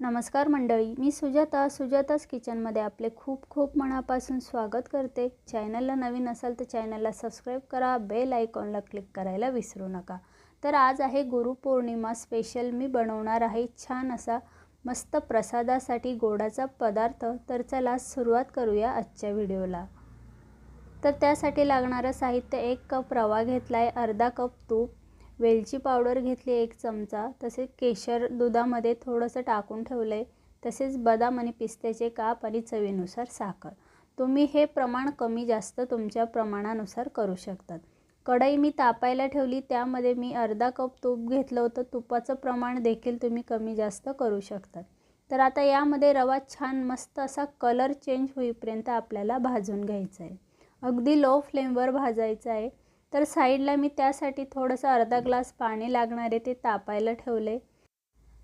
नमस्कार मंडळी मी सुजाता सुजातास किचनमध्ये आपले खूप खूप मनापासून स्वागत करते. चॅनलला नवीन असाल तर चॅनलला सबस्क्राईब करा बेल आयकॉनला क्लिक करायला विसरू नका. तर आज आहे गुरुपौर्णिमा स्पेशल. मी बनवणार आहे छान असा मस्त प्रसादासाठी गोडाचा पदार्थ. तर चला सुरुवात करूया आजच्या व्हिडिओला. तर त्यासाठी लागणारं साहित्य एक कप रवा घेतला आहे अर्धा कप तूप वेलची पावडर घेतली एक चमचा तसेच केशर दुधामध्ये थोडंसं टाकून ठेवलं आहे तसेच बदाम आणि पिस्त्याचे काप आणि चवीनुसार साखर. तुम्ही हे प्रमाण कमी जास्त तुमच्या प्रमाणानुसार करू शकतात. कढई मी तापायला ठेवली त्यामध्ये मी अर्धा कप तूप घेतलं होतं तुपाचं प्रमाण देखील तुम्ही कमी जास्त करू शकतात. तर आता यामध्ये रवा छान मस्त असा कलर चेंज होईपर्यंत आपल्याला भाजून घ्यायचा आहे अगदी लो फ्लेमवर भाजायचं आहे तर साईडला मी त्यासाठी थोडंसं अर्धा ग्लास पाणी लागणार आहे ते तापायला ठेवले.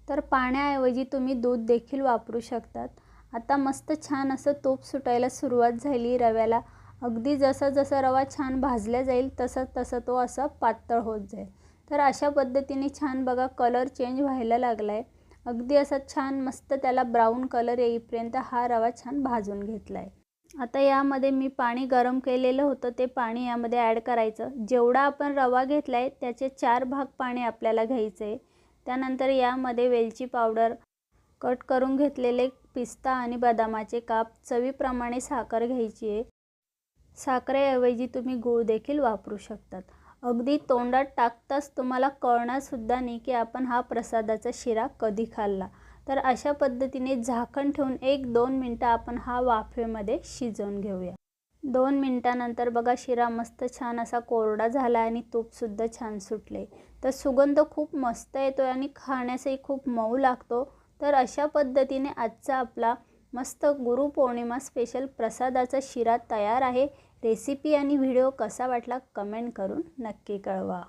तर पाण्याऐवजी तुम्ही दूध देखील वापरू शकतात. आता मस्त छान असं तूप सुटायला सुरुवात झाली रव्याला. अगदी जसा जसा रवा छान भाजल्या जाईल तसं तसं तो असा पातळ होत जाईल. तर अशा पद्धतीने छान बघा कलर चेंज व्हायला लागला आहे अगदी असा छान मस्त त्याला ब्राऊन कलर येईपर्यंत हा रवा छान भाजून घेतला आहे आता यामध्ये मी पाणी गरम केलेलं होतं ते पाणी यामध्ये ॲड करायचं. जेवढा आपण रवा घेतला आहे त्याचे चार भाग पाणी आपल्याला घ्यायचं. आहे त्यानंतर यामध्ये वेलची पावडर कट करून घेतलेले पिस्ता आणि बदामाचे काप चवीप्रमाणे साखर घ्यायची आहे. साखरेऐवजी तुम्ही गूळ देखील वापरू शकतात. अगदी तोंडात टाकताच तुम्हाला कळणारसुद्धा नाही की आपण हा प्रसादाचा शिरा कधी खाल्ला. तर अशा पद्धतीने झाकण ठेवून एक दोन मिनटं आपण हा वाफेमध्ये शिजवून घेऊया. दोन मिनटानंतर बघा शिरा मस्त छान असा कोरडा झाला आणि तूपसुद्धा छान सुटले. तर सुगंध खूप मस्त येतो आणि खाण्यासही खूप मऊ लागतो. तर अशा पद्धतीने आजचा आपला मस्त गुरुपौर्णिमा स्पेशल प्रसादाचा शिरा तयार आहे. रेसिपी आणि व्हिडिओ कसा वाटला कमेंट करून नक्की कळवा.